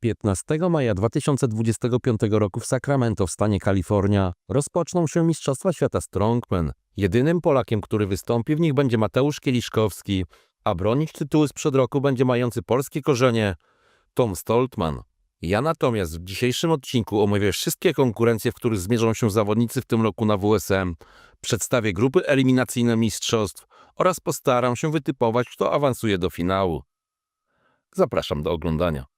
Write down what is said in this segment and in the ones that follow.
15 maja 2025 roku w Sacramento w stanie Kalifornia rozpoczną się Mistrzostwa Świata Strongman. Jedynym Polakiem, który wystąpi w nich będzie Mateusz Kieliszkowski, a bronić tytułu sprzed roku będzie mający polskie korzenie Tom Stoltman. Ja natomiast w dzisiejszym odcinku omówię wszystkie konkurencje, w których zmierzą się zawodnicy w tym roku na WSM, przedstawię grupy eliminacyjne mistrzostw oraz postaram się wytypować, kto awansuje do finału. Zapraszam do oglądania.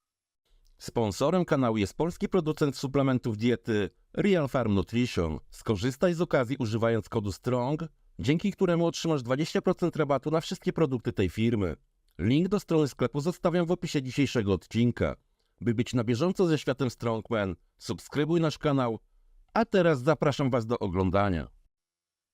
Sponsorem kanału jest polski producent suplementów diety Real Farm Nutrition. Skorzystaj z okazji używając kodu STRONG, dzięki któremu otrzymasz 20% rabatu na wszystkie produkty tej firmy. Link do strony sklepu zostawiam w opisie dzisiejszego odcinka. By być na bieżąco ze światem Strongman, subskrybuj nasz kanał, a teraz zapraszam Was do oglądania.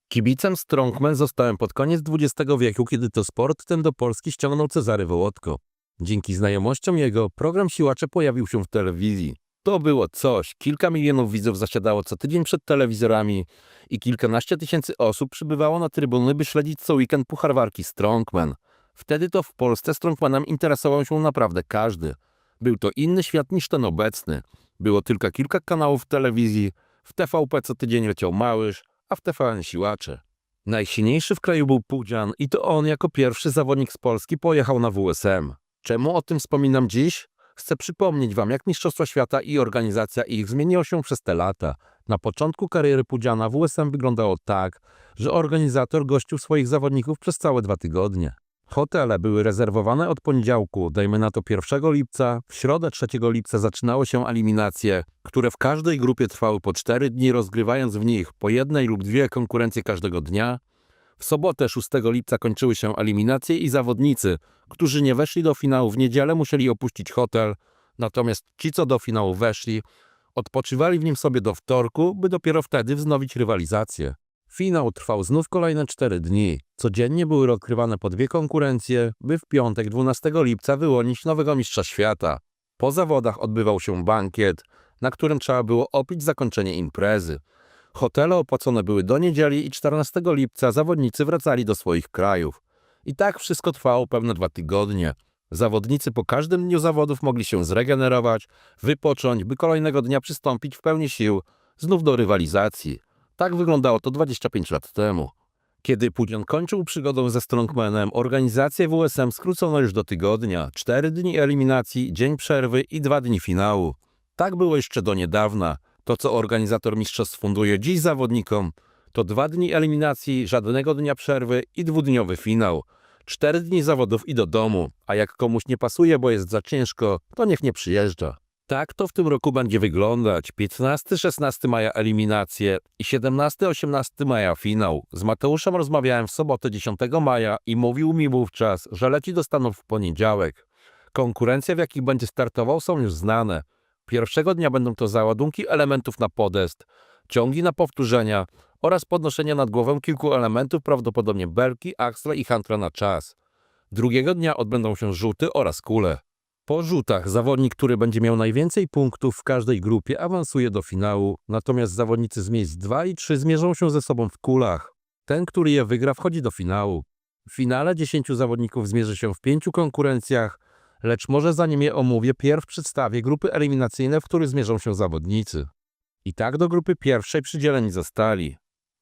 Kibicem Strongman zostałem pod koniec XX wieku, kiedy to sport ten do Polski ściągnął Cezary Wołodko. Dzięki znajomościom jego program Siłacze pojawił się w telewizji. To było coś. Kilka milionów widzów zasiadało co tydzień przed telewizorami i kilkanaście tysięcy osób przybywało na trybuny, by śledzić co weekend puchar walki Strongman. Wtedy to w Polsce Strongmanem interesował się naprawdę każdy. Był to inny świat niż ten obecny. Było tylko kilka kanałów w telewizji, w TVP co tydzień leciał Małysz, a w TVN Siłacze. Najsilniejszy w kraju był Pudzian i to on jako pierwszy zawodnik z Polski pojechał na WSM. Czemu o tym wspominam dziś? Chcę przypomnieć Wam, jak Mistrzostwa Świata i organizacja ich zmieniło się przez te lata. Na początku kariery Pudziana WSM wyglądało tak, że organizator gościł swoich zawodników przez całe dwa tygodnie. Hotele były rezerwowane od poniedziałku, dajmy na to 1 lipca, w środę 3 lipca zaczynały się eliminacje, które w każdej grupie trwały po 4 dni, rozgrywając w nich po jednej lub dwie konkurencje każdego dnia. W sobotę 6 lipca kończyły się eliminacje i zawodnicy, którzy nie weszli do finału w niedzielę musieli opuścić hotel, natomiast ci, co do finału weszli, odpoczywali w nim sobie do wtorku, by dopiero wtedy wznowić rywalizację. Finał trwał znów kolejne 4 dni. Codziennie były rozgrywane po dwie konkurencje, by w piątek 12 lipca wyłonić nowego mistrza świata. Po zawodach odbywał się bankiet, na którym trzeba było opić zakończenie imprezy. Hotele opłacone były do niedzieli i 14 lipca zawodnicy wracali do swoich krajów. I tak wszystko trwało pewne dwa tygodnie. Zawodnicy po każdym dniu zawodów mogli się zregenerować, wypocząć, by kolejnego dnia przystąpić w pełni sił znów do rywalizacji. Tak wyglądało to 25 lat temu. Kiedy Pudzian kończył przygodę ze Strongmanem, organizację WSM skrócono już do tygodnia. Cztery dni eliminacji, dzień przerwy i dwa dni finału. Tak było jeszcze do niedawna. To, co organizator mistrzostw funduje dziś zawodnikom, to dwa dni eliminacji, żadnego dnia przerwy i dwudniowy finał. Cztery dni zawodów i do domu, a jak komuś nie pasuje, bo jest za ciężko, to niech nie przyjeżdża. Tak to w tym roku będzie wyglądać. 15-16 maja eliminacje i 17-18 maja finał. Z Mateuszem rozmawiałem w sobotę 10 maja i mówił mi wówczas, że leci do Stanów w poniedziałek. Konkurencje, w jakich będzie startował, są już znane. Pierwszego dnia będą to załadunki elementów na podest, ciągi na powtórzenia oraz podnoszenie nad głową kilku elementów, prawdopodobnie belki, aksle i hantra na czas. Drugiego dnia odbędą się rzuty oraz kule. Po rzutach zawodnik, który będzie miał najwięcej punktów w każdej grupie awansuje do finału, natomiast zawodnicy z miejsc 2 i 3 zmierzą się ze sobą w kulach. Ten, który je wygra, wchodzi do finału. W finale 10 zawodników zmierzy się w pięciu konkurencjach, lecz może zanim je omówię, pierw przedstawię grupy eliminacyjne, w których zmierzą się zawodnicy. I tak do grupy pierwszej przydzieleni zostali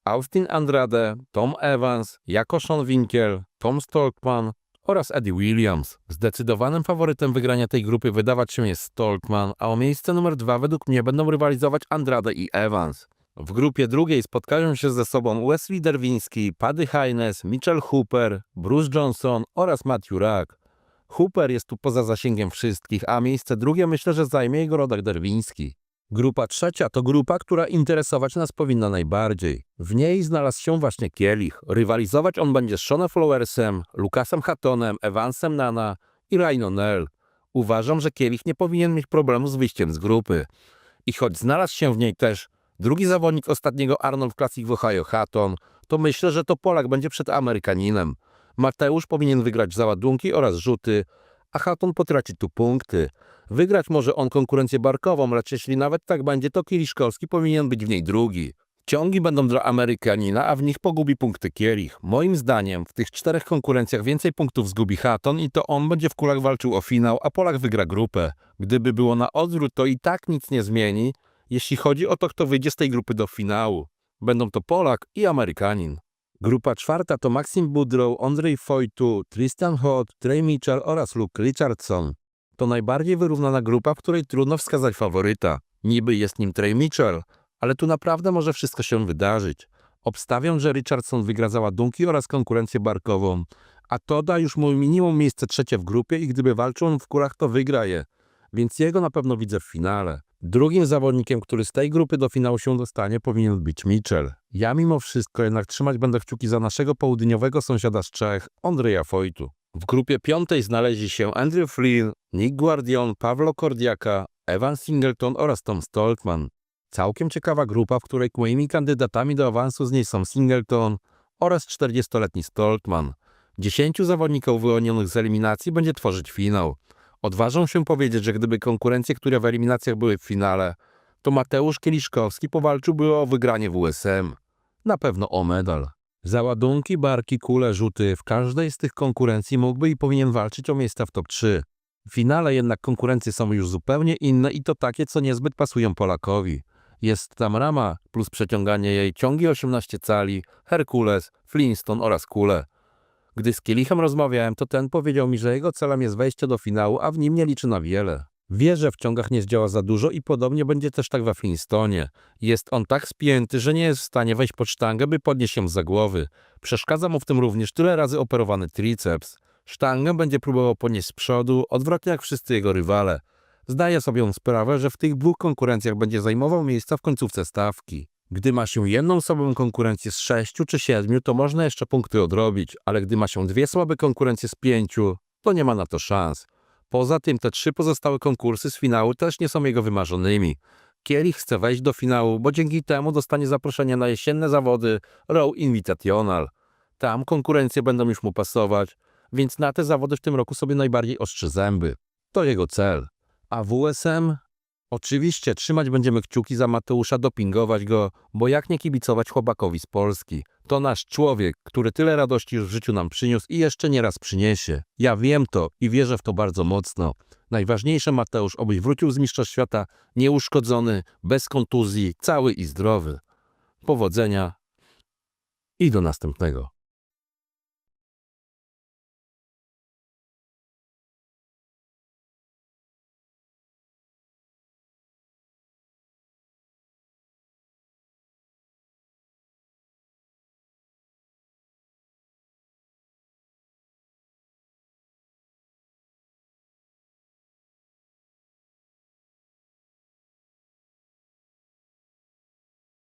Austin Andrade, Tom Evans, jako Sean Winkel, Tom Stolkman oraz Eddie Williams. Zdecydowanym faworytem wygrania tej grupy wydawać się jest Stolkman, a o miejsce numer dwa według mnie będą rywalizować Andrade i Evans. W grupie drugiej spotkają się ze sobą Wesley Derwiński, Paddy Hines, Mitchell Hooper, Bruce Johnson oraz Matthew Rack. Hooper jest tu poza zasięgiem wszystkich, a miejsce drugie myślę, że zajmie jego rodak Derwiński. Grupa trzecia to grupa, która interesować nas powinna najbardziej. W niej znalazł się właśnie Kielich. Rywalizować on będzie z Seanem Flowersem, Lukasem Hattonem, Evansem Nana i Ryan Nell. Uważam, że Kielich nie powinien mieć problemu z wyjściem z grupy. I choć znalazł się w niej też drugi zawodnik ostatniego Arnold Classic w Ohio Hatton, to myślę, że to Polak będzie przed Amerykaninem. Mateusz powinien wygrać załadunki oraz rzuty, a Hatton potraci tu punkty. Wygrać może on konkurencję barkową, lecz jeśli nawet tak będzie, to Kieliszkowski powinien być w niej drugi. Ciągi będą dla Amerykanina, a w nich pogubi punkty Kielich. Moim zdaniem w tych czterech konkurencjach więcej punktów zgubi Hatton i to on będzie w kulach walczył o finał, a Polak wygra grupę. Gdyby było na odwrót, to i tak nic nie zmieni, jeśli chodzi o to, kto wyjdzie z tej grupy do finału. Będą to Polak i Amerykanin. Grupa czwarta to Maxim Budrow, Andrzej Fojtu, Tristan Hoth, Trey Mitchell oraz Luke Richardson. To najbardziej wyrównana grupa, w której trudno wskazać faworyta. Niby jest nim Trey Mitchell, ale tu naprawdę może wszystko się wydarzyć. Obstawiam, że Richardson wygra za ładunki oraz konkurencję barkową, a to da już mu minimum miejsce trzecie w grupie i gdyby walczył on w kulach, to wygra je, więc jego na pewno widzę w finale. Drugim zawodnikiem, który z tej grupy do finału się dostanie, powinien być Mitchell. Ja mimo wszystko jednak trzymać będę kciuki za naszego południowego sąsiada z Czech, Andrzeja Fojtu. W grupie piątej znaleźli się Andrew Flynn, Nick Guardian, Pawlo Kordiaka, Evan Singleton oraz Tom Stoltman. Całkiem ciekawa grupa, w której moimi kandydatami do awansu z niej są Singleton oraz 40-letni Stoltman. Dziesięciu zawodników wyłonionych z eliminacji będzie tworzyć finał. Odważą się powiedzieć, że gdyby konkurencje, które w eliminacjach były w finale, to Mateusz Kieliszkowski powalczyłby o wygranie w USM. Na pewno o medal. Za ładunki, barki, kule, rzuty w każdej z tych konkurencji mógłby i powinien walczyć o miejsca w top 3. W finale jednak konkurencje są już zupełnie inne i to takie, co niezbyt pasują Polakowi. Jest tam rama plus przeciąganie jej ciągi 18 cali, Herkules, Flintstone oraz kule. Gdy z Kielichem rozmawiałem, to ten powiedział mi, że jego celem jest wejście do finału, a w nim nie liczy na wiele. Wie, że w ciągach nie zdziała za dużo i podobnie będzie też tak we Flintstonie. Jest on tak spięty, że nie jest w stanie wejść pod sztangę, by podnieść ją za głowy. Przeszkadza mu w tym również tyle razy operowany triceps. Sztangę będzie próbował podnieść z przodu, odwrotnie jak wszyscy jego rywale. Zdaje sobie sprawę, że w tych dwóch konkurencjach będzie zajmował miejsca w końcówce stawki. Gdy ma się jedną słabą konkurencję z sześciu czy siedmiu, to można jeszcze punkty odrobić, ale gdy ma się dwie słabe konkurencje z pięciu, to nie ma na to szans. Poza tym te trzy pozostałe konkursy z finału też nie są jego wymarzonymi. Kielich chce wejść do finału, bo dzięki temu dostanie zaproszenie na jesienne zawody Row Invitational. Tam konkurencje będą już mu pasować, więc na te zawody w tym roku sobie najbardziej ostrzy zęby. To jego cel. A WSM? Oczywiście trzymać będziemy kciuki za Mateusza, dopingować go, bo jak nie kibicować chłopakowi z Polski? To nasz człowiek, który tyle radości już w życiu nam przyniósł i jeszcze nie raz przyniesie. Ja wiem to i wierzę w to bardzo mocno. Najważniejsze Mateusz, obyś wrócił z Mistrzostw Świata nieuszkodzony, bez kontuzji, cały i zdrowy. Powodzenia i do następnego.